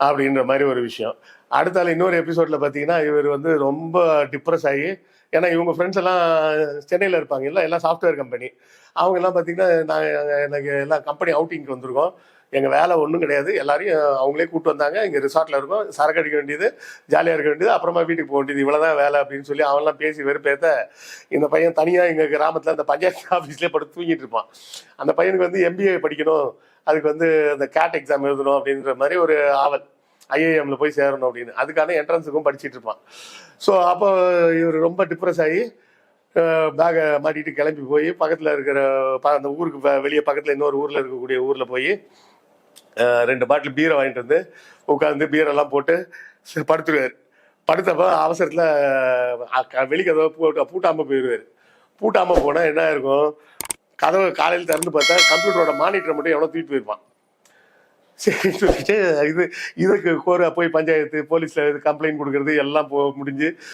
அப்படின்ற மாதிரி ஒரு விஷயம். அடுத்தால இன்னொரு எபிசோட்ல பார்த்தீங்கன்னா இவர் வந்து ரொம்ப டிப்ரெஸ் ஆகி ஏன்னா இவங்க ஃப்ரெண்ட்ஸ் எல்லாம் சென்னையில் இருப்பாங்க. இல்லை எல்லாம் சாஃப்ட்வேர் கம்பெனி அவங்க எல்லாம் பார்த்தீங்கன்னா நாங்கள் எனக்கு எல்லாம் கம்பெனி அவுட்டிங்க்கு வந்திருக்கோம். எங்கள் வேலை ஒன்றும் கிடையாது. எல்லாரையும் அவங்களே கூட்டு வந்தாங்க. இங்கே ரிசார்ட்டில் இருக்கோம். சரக்கு அடிக்க வேண்டியது ஜாலியாக இருக்க வேண்டியது. அப்புறமா வீட்டுக்கு போக வேண்டியது. இவ்வளோதான் வேலை அப்படின்னு சொல்லி அவன்லாம் பேசி வெறுப்பேத்த இந்த பையன் தனியாக எங்கள் கிராமத்தில் அந்த பஞ்சாயத்து ஆஃபீஸ்லேயே படுத்து தூங்கிட்டு இருப்பான். அந்த பையனுக்கு வந்து எம்பிஏ படிக்கணும். அதுக்கு வந்து அந்த கேட் எக்ஸாம் எழுதணும் அப்படின்ற மாதிரி ஒரு ஆவல். ஐஏஎம்ல போய் சேரணும் அப்படின்னு. அதுக்கான என்ட்ரன்ஸுக்கும் படிச்சுட்டு இருப்பான். ஸோ அப்போ இவர் ரொம்ப டிப்ரெஸ் ஆகி பேகை மாட்டிட்டு கிளம்பி போய் பக்கத்தில் இருக்கிற ப- அந்த ஊருக்கு வெளியே பக்கத்தில் இன்னொரு ஊரில் இருக்கக்கூடிய ஊரில் போய் ரெண்டு பாட்டில் பீரை வாங்கிட்டு வந்து உட்காந்து பீரெல்லாம் போட்டு சரி, படுத்துருவார். படுத்தப்ப அவசரத்தில் வெளிக்கதவை பூ பூட்டாமல் போயிடுவார் பூட்டாமல் போனால் என்ன இருக்கும் கதவை காலையில் திறந்து பார்த்தா கம்ப்யூட்டரோட மானிட்டரை மட்டும் எவ்வளோ தூக்கிட்டு போயிருப்பான். சரி சொல்லிட்டு இது இதுக்கு கோர போய் பஞ்சாயத்து போலீஸ்ல கம்ப்ளைண்ட் கொடுக்கறது எல்லாம் போ முடிஞ்சு.